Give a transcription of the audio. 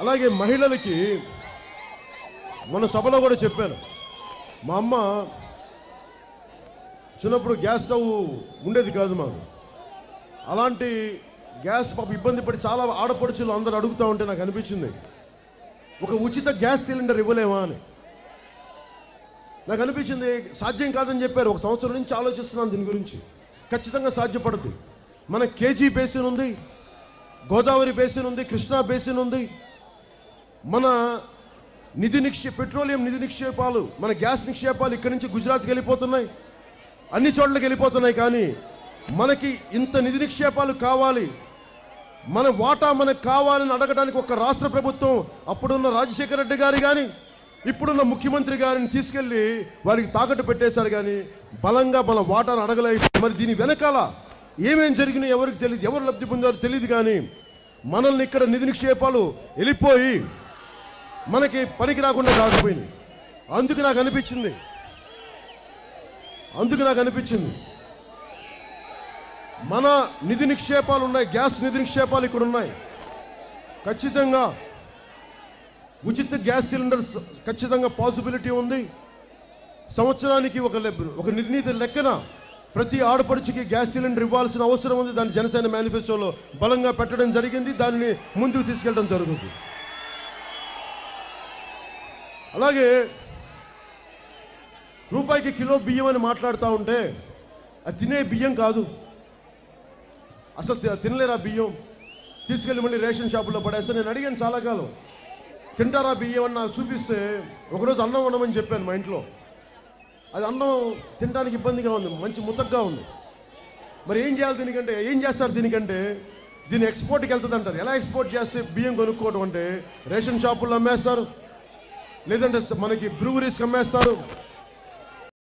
అలాగే మహిళలకి మన సభలో కూడా చెప్పాను. మా అమ్మ చిన్నప్పుడు గ్యాస్ స్టవ్ ఉండేది కాదు మాకు. అలాంటి గ్యాస్ పాప ఇబ్బంది పడి చాలా ఆడపడుచులు అందరూ అడుగుతూ ఉంటే నాకు అనిపించింది ఒక ఉచిత గ్యాస్ సిలిండర్ ఇవ్వలేమా అని. నాకు అనిపించింది సాధ్యం కాదని చెప్పారు ఒక సంవత్సరం నుంచి ఆలోచిస్తున్నాను దీని గురించి. ఖచ్చితంగా సాధ్యపడుతుంది మన కేజీ బేసిన్ ఉంది గోదావరి బేసిన్ ఉంది కృష్ణా బేసిన్ ఉంది మన నిధి నిక్షే పెట్రోలియం నిధి నిక్షేపాలు మన గ్యాస్ నిక్షేపాలు ఇక్కడి నుంచి గుజరాత్కి వెళ్ళిపోతున్నాయి. అన్ని చోట్లకి వెళ్ళిపోతున్నాయి కానీ మనకి ఇంత నిధి నిక్షేపాలు కావాలి. మన వాటా మనకు కావాలని అడగడానికి ఒక రాష్ట్ర ప్రభుత్వం అప్పుడున్న రాజశేఖర రెడ్డి గారి కానీ ఇప్పుడున్న ముఖ్యమంత్రి గారిని తీసుకెళ్ళి వారికి తాకట్టు పెట్టేశారు కానీ బలంగా మన వాటాను అడగలేదు మరి దీని వెనకాల ఏమేం జరిగినాయి ఎవరికి తెలియదు ఎవరు లబ్ధి పొందారో తెలియదు కానీ మనల్ని ఇక్కడ నిధి నిక్షేపాలు వెళ్ళిపోయి మనకి పనికి రాకుండా కాకపోయింది. అందుకు నాకు అనిపించింది. అందుకు నాకు అనిపించింది. మన నిధి నిక్షేపాలు ఉన్నాయి గ్యాస్ నిధి నిక్షేపాలు ఇక్కడ ఉన్నాయి. ఖచ్చితంగా ఉచిత గ్యాస్ సిలిండర్స్ ఖచ్చితంగా పాసిబిలిటీ ఉంది. సంవత్సరానికి ఒక ఒక నిర్ణీత లెక్కన ప్రతి ఆడపడుచుకి గ్యాస్ సిలిండర్ ఇవ్వాల్సిన అవసరం ఉంది. దాన్ని జనసేన మేనిఫెస్టోలో బలంగా పెట్టడం జరిగింది. దానిని ముందుకు తీసుకెళ్ళడం జరుగుతుంది. అలాగే రూపాయికి కిలో బియ్యం అని మాట్లాడుతూ ఉంటే అది తినే బియ్యం కాదు. అసలు తినలేరా బియ్యం? తీసుకెళ్ళి మళ్ళీ రేషన్ షాపులో పడేస్తే నేను అడిగాను చాలా కాలం. తింటారా బియ్యం అని నాకు చూపిస్తే ఒకరోజు అన్నం ఉండమని చెప్పాను మా ఇంట్లో. అది అన్నం తినడానికి ఇబ్బందిగా ఉంది మంచి ముతగ్గా ఉంది. మరి ఏం చేయాలి దీనికంటే? ఏం చేస్తారు దీనికంటే? దీన్ని ఎక్స్పోర్ట్కి వెళ్తుంది అంటారు ఎలా ఎక్స్పోర్ట్ చేస్తే బియ్యం కొనుక్కోవడం అంటే రేషన్ షాపుల్లో అమ్మేస్తారు లేదంటే మనకి బ్రూవరీస్ అమ్మేస్తారు